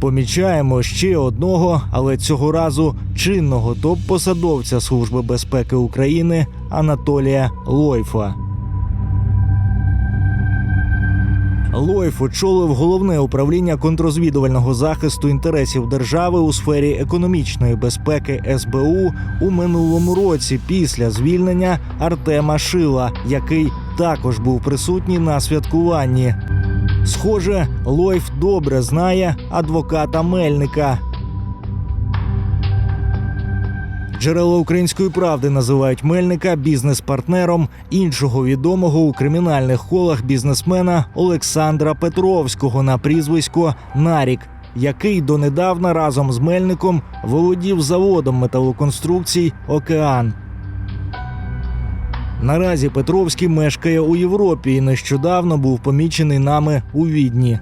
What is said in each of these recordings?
Помічаємо ще одного, але цього разу чинного топ-посадовця Служби безпеки України Анатолія Лойфа. Лойф очолив головне управління контрозвідувального захисту інтересів держави у сфері економічної безпеки СБУ у минулому році після звільнення Артема Шила, який також був присутній на святкуванні. Схоже, Лойф добре знає адвоката Мельника. Джерела української правди називають Мельника бізнес-партнером іншого відомого у кримінальних колах бізнесмена Олександра Петровського на прізвисько Нарік, який донедавна разом з Мельником володів заводом металоконструкцій Океан. Наразі Петровський мешкає у Європі і нещодавно був помічений нами у Відні.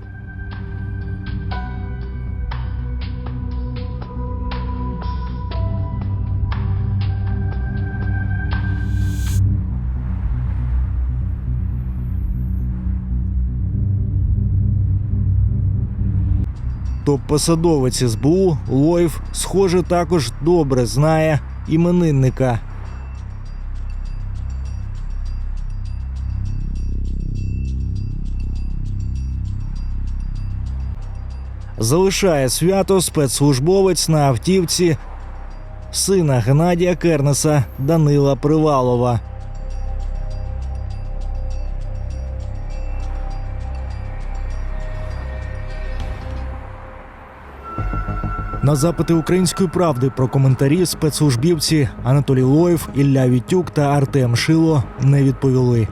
Топ-посадовець СБУ Лойв, схоже, також добре знає іменинника. Залишає свято спецслужбовець на автівці сина Геннадія Кернеса Данила Привалова. На запити української правди про коментарі спецслужбівці Анатолій Лоєв, Ілля Вітюк та Артем Шило не відповіли.